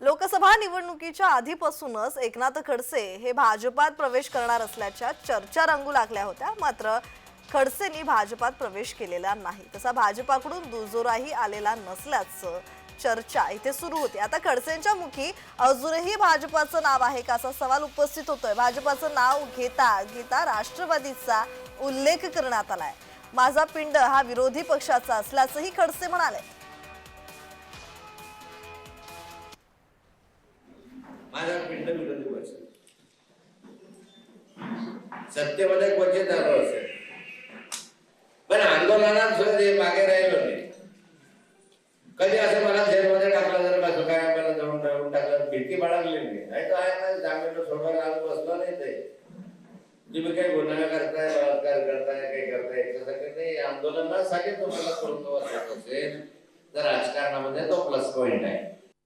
लोकसभा निवडणुकीच्या आधीपासूनच एकनाथ खडसे हे भाजपात प्रवेश करणार असल्याच्या चर्चा रंगू लागल्या होत्या. मात्र खडसेंनी भाजपात प्रवेश केलेला नाही. तसा भाजपाकडून दुजोराही आलेला नसल्याचं चर्चा इथे सुरू होती. आता खडसेंच्या मुखी अजूनही भाजपाचं नाव आहे का असा सवाल उपस्थित होतोय. भाजपाचं नाव घेता घेता राष्ट्रवादीचा उल्लेख करण्यात आलाय. माझा पिंड हा विरोधी पक्षाचा असल्याचंही खडसे म्हणाले. माझा पिंड विरोधी पक्ष सत्तेमध्ये क्वचित आलो असेल. पण आंदोलनात सुद्धा ते मागे राहिलो नाही. कधी असं मला जेलमध्ये टाकलं जर बसं काय मला जाऊन टाकून टाकलं भीती बाळगली नाही नाही तर आहे ना जामीन सोडवायला आज बसलो नाही ते. तुम्ही काही गुन्हा करताय बलात्कार करताय काही करताय याच्यासाठी नाही. आंदोलनासाठी तुम्हाला करून असेल तर राजकारणामध्ये तो प्लस पॉइंट आहे.